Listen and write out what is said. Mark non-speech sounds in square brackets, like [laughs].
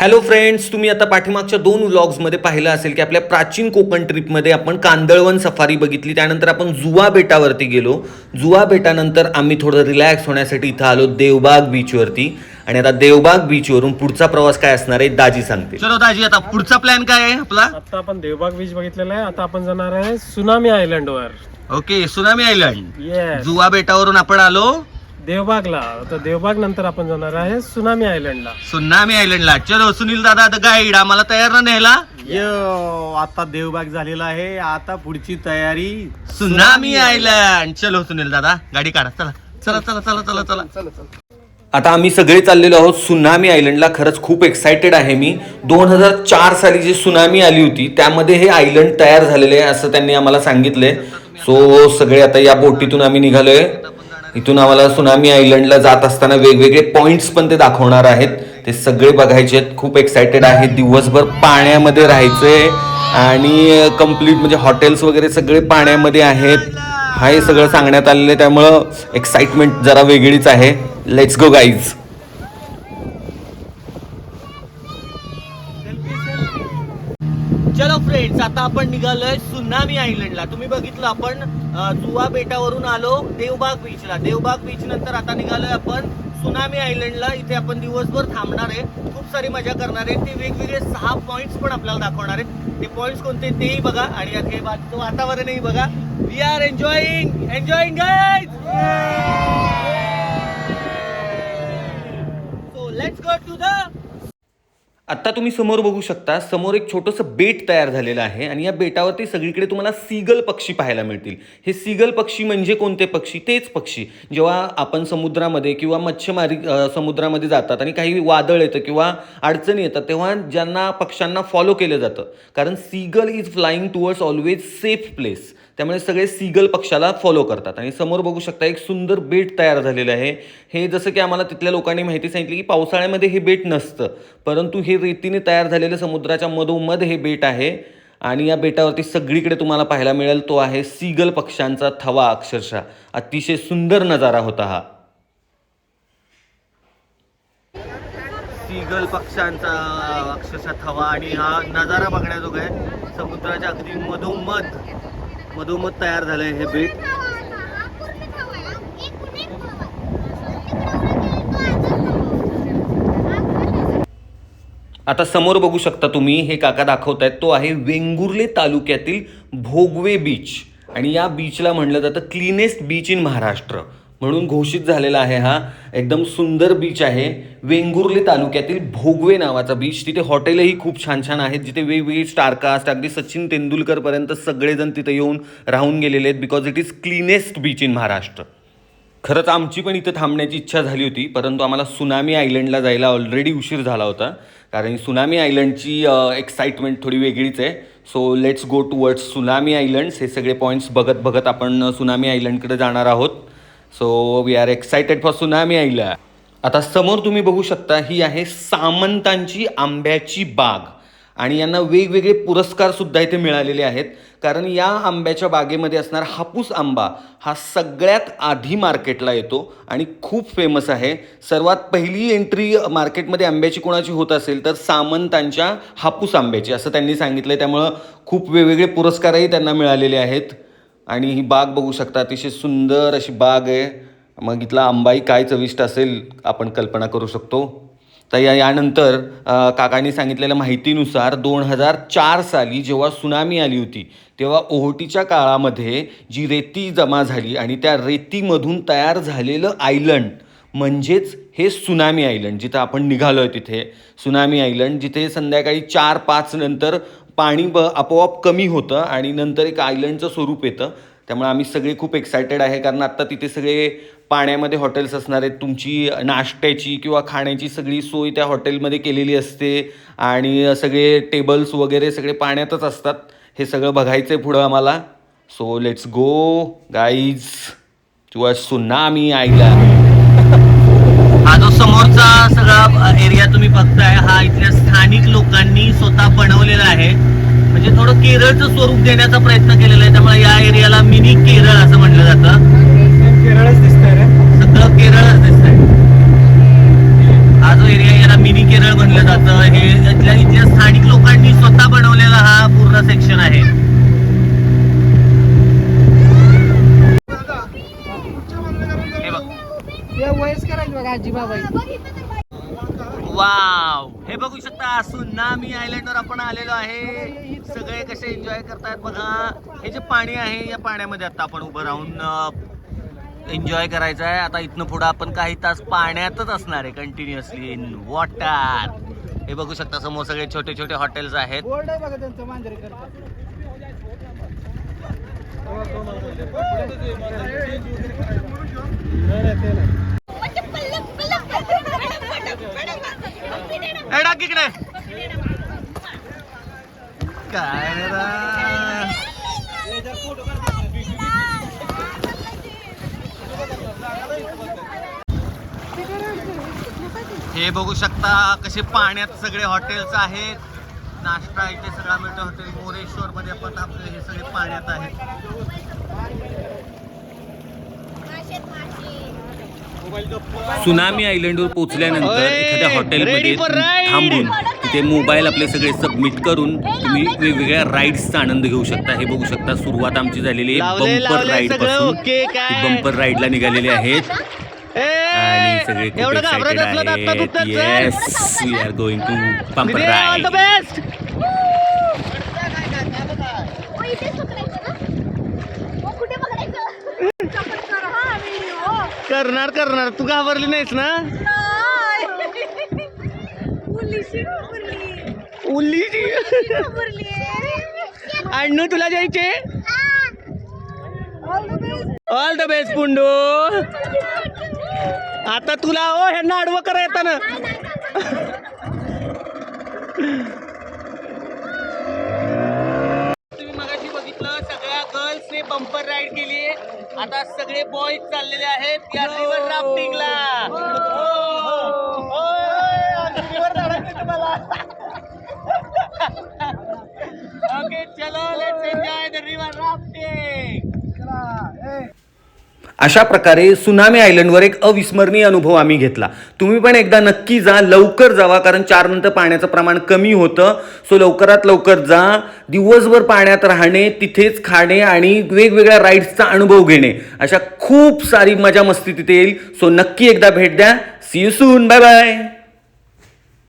Hello friends तुम्ही आता पाठीमागच्या दोन व्लॉग्समध्ये पाहिलं असेल की आपल्या प्राचीन कोकण ट्रिपमध्ये आपण कांदळवन सफारी बघितली. त्यानंतर आपण जुवा बेटावरती गेलो. जुवा बेटानंतर आम्ही थोडं रिलॅक्स होण्यासाठी इथं आलो देवबाग बीचवरती आणि आता देवबाग बीचवरून पुढचा प्रवास काय असणार आहे दाजी सांगते चलो दाजी आता पुढचा प्लॅन काय आहे आपला? आता आपण देवबाग बीच बघितलेला आहे. आता आपण जाणार आहे सुनामी आयलंड वर. Okay tsunami island yes Juva बेटावरून आपण आलो. देवबागला. आता देवबाग नंतर आपण जाणार आहे सुनामी आयलंडला. सुनामी आयलंडला. चलो सुनील दादा गाईड आम्हाला तयार ना न्यायला? यो आता देवबाग झालेला आहे. आता पुढची तयारी सुनामी आयलंड. चलो सुनील दादा गाडी काढा. चला चला चला चला चला चला. आता आम्ही सगळे चाललेलो आहोत सुनामी आयलंडला. खरंच खूप एक्सायटेड आहे मी. दोन हजार चार साली जी सुनामी आली होती त्यामध्ये हे आयलंड तयार झालेले आहे असं त्यांनी आम्हाला सांगितलंय. सो सगळे आता या बोटीतून आम्ही निघालोय. इथून आम्हाला सुनामी आयलंडला जात असताना वेगवेगळे पॉइंट्स पण ते दाखवणार आहेत. ते सगळे बघायचे आहेत. खूप एक्सायटेड आहे. दिवसभर पाण्यामध्ये राहायचंय. आणि कंप्लीट म्हणजे हॉटेल्स वगैरे सगळे पाण्यामध्ये आहेत. हा हे सगळं सांगण्यात आलेलं आहे. त्यामुळं एक्साइटमेंट जरा वेगळीच आहे. लेट्स गो गाईज चलो फ्रेंड्स आता आपण निघालोय सुनामी आयलंडला तुम्ही बघितलं आपण जुवा बेटावरून आलो देवबाग बीचला देवबाग बीच नंतर आता निघालोय आपण सुनामी आयलंडला इथे आपण दिवसभर थांबणार आहे. खूप सारी मजा करणार आहे. ते वेगवेगळे सहा पॉइंट्स पण आपल्याला दाखवणार आहेत. ते पॉइंट्स कोणते तेही बघा. आणि हे वातावरणही बघा. We are enjoying enjoying guys so let's go to आत्ता तुम्ही समोर बघू शकता समोर एक छोटंसं बेट तयार झालेलं आहे आणि या बेटावरती सगळीकडे तुम्हाला सीगल पक्षी पाहायला मिळतील. हे सीगल पक्षी म्हणजे कोणते पक्षी? तेच पक्षी. जेव्हा आपण समुद्रामध्ये किंवा मच्छीमारी समुद्रामध्ये जातात आणि काही वादळ येतं किंवा अडचणी येतात तेव्हा ज्यांना पक्ष्यांना फॉलो केलं जातं. कारण seagull is flying towards always safe place त्यामुळे सगळे सीगल पक्षाला फॉलो करतात. आणि समोर बघू शकता एक सुंदर बेट तयार झालेलं आहे. हे जसं की आम्हाला तिथल्या लोकांनी माहिती सांगितली की पावसाळ्यामध्ये हे बेट नसतं. परंतु हे रेतीने तयार झालेलं समुद्राच्या मधोमध हे बेट आहे. आणि या बेटावरती सगळीकडे तुम्हाला पाहायला मिळेल तो आहे सीगल पक्ष्यांचा थवा अक्षरशः. अतिशय सुंदर नजारा होता हा. सीगल पक्ष्यांचा अक्षरशः थवा आणि हा नजारा बघण्याजोगा आहे. समुद्राच्या अगदी मधोमध मधोमध तयार झालंय हे बेट. आता समोर बघू शकता तुम्ही हे काका दाखवतायत तो आहे वेंगुर्ले तालुक्यातील भोगवे बीच. आणि या बीचला म्हणलं जातं क्लीनेस्ट बीच इन महाराष्ट्र. म्हणून घोषित झालेला आहे हा. एकदम सुंदर बीच आहे. वेंगुर्ले तालुक्यातील भोगवे नावाचा बीच तिथे हॉटेलही खूप छान छान आहेत. जिथे वेगवेगळी स्टारकास्ट अगदी सचिन तेंडुलकरपर्यंत सगळेजण तिथे येऊन राहून गेलेले आहेत because it is cleanest beach in Maharashtra खरंच आमची पण इथं थांबण्याची इच्छा झाली होती परंतु आम्हाला सुनामी आयलंडला जायला ऑलरेडी उशीर झाला होता. कारण सुनामी आयलंडची एक्साइटमेंट थोडी वेगळीच आहे. So let's go towards tsunami islands हे सगळे पॉईंट्स बघत बघत आपण सुनामी आयलंडकडे जाणार आहोत. So we are excited for tsunami island आता समोर तुम्ही बघू शकता ही आहे सामंतांची आंब्याची बाग. आणि यांना वेगवेगळे पुरस्कारसुद्धा इथे मिळालेले आहेत. कारण या आंब्याच्या बागेमध्ये असणार हापूस आंबा हा सगळ्यात आधी मार्केटला येतो आणि खूप फेमस आहे. सर्वात पहिली एंट्री मार्केटमध्ये आंब्याची कोणाची होत असेल तर सामंतांच्या हापूस आंब्याची असं त्यांनी सांगितलं त्यामुळं खूप वेगवेगळे पुरस्कारही त्यांना मिळालेले आहेत. आणि ही बाग बघू शकता अतिशय सुंदर अशी बाग आहे. मग इथला आंबाई काय चविष्ट असेल आपण कल्पना करू शकतो. तर या यानंतर काकांनी सांगितलेल्या माहितीनुसार दोन हजार चार साली जेव्हा सुनामी आली होती तेव्हा ओहोटीच्या काळामध्ये जी रेती जमा झाली आणि त्या रेतीमधून तयार झालेलं आयलंड म्हणजेच हे सुनामी आयलंड जिथं आपण निघालो आहे तिथे. सुनामी आयलंड जिथे संध्याकाळी चार पाच नंतर पाणी ब आपोआप कमी होतं आणि नंतर एक आयलंडचं स्वरूप येतं. त्यामुळे आम्ही सगळे खूप एक्सायटेड आहे. कारण आत्ता तिथे सगळे पाण्यामध्ये हॉटेल्स असणार आहेत. तुमची नाश्त्याची किंवा खाण्याची सगळी सोय त्या हॉटेलमध्ये केलेली असते. आणि सगळे टेबल्स वगैरे सगळे पाण्यातच असतात. हे सगळं बघायचं आहे पुढं आम्हाला. सो लेट्स गो गाईज किंवा सुनामी आयला हा सगळा एरिया तुम्ही बघताय हा इथल्या स्थानिक लोकांनी स्वतः बनवलेला आहे. म्हणजे थोडं केरळचं स्वरूप देण्याचा प्रयत्न केलेला आहे त्यामुळे या एरियाला मिनी केरळ असं म्हटलं जात. सगळं केरळच दिसतंय. हा जो एरिया याला मिनी केरळ म्हणलं जातं. हे इथल्या इथल्या स्थानिक लोकांनी स्वतः बनवलेला हा पूर्ण सेक्शन आहे. सुनामी आयलंडवर आपण आलेलो आहे सगळे कसे एन्जॉय करतायत बघा हे जे पाणी आहे या पाण्यामध्ये आता आपण उभं राहून एन्जॉय करायचं आहे आता इथनं पुढं आपण काही तास पाण्यातच असणार आहे कंटिन्युअसली इन वॉटर हे बघू शकता समोर सगळे छोटे छोटे हॉटेल्स आहेत ए, टाक इकडे काय? हे बघू शकता कसे पाण्यात सगळे हॉटेल्स आहेत. नाश्ता इथे सगळा मिळतो. हॉटेल मोरेश्वर मध्ये पण आपले हे सगळे पाण्यात आहेत. सुनामी आयलंडवर पोहोचल्यानंतर एखाद्या हॉटेलमध्ये थांबून तिथे मोबाईल आपले सगळे सबमिट करून तुम्ही वेगवेगळ्या राईड्सचा आनंद घेऊ शकता. हे बघू शकता सुरुवात आमची झालेली आहे बंपर राईडपासून. बंपर राईडला निघालेले आहेत. आणि सगळे खूप एक्साइटेड आहेत. Yes we are going to bumper ride कुठे बघायचं करणार करणार. तू घाबरली नाहीस ना पोलिसी घाबरली उल्ली [laughs] अण्णू तुला जायचे all the best all the best Pundu. आता तुला ओ ह्यांना आडवं करा येताना. तुम्ही मगाशी बघितलं सगळ्या गर्ल्सने बंपर राईड केली. आता सगळे बॉईज चाललेले आहेत. या रिव्हर राफ्टिंगला ओके चलो let's enjoy the river rafting अशा प्रकारे सुनामी आयलंडवर एक अविस्मरणीय अनुभव आम्ही घेतला. तुम्ही पण एकदा नक्की जा लवकर जावा कारण चार नंतर पाण्याचं प्रमाण कमी होतं. सो लवकरात लवकर जा. दिवसभर पाण्यात राहणे तिथेच खाणे आणि वेगवेगळ्या राईड्सचा अनुभव घेणे. अशा खूप सारी मजा मस्ती तिथे येईल. सो नक्की एकदा भेट द्या. See you soon bye bye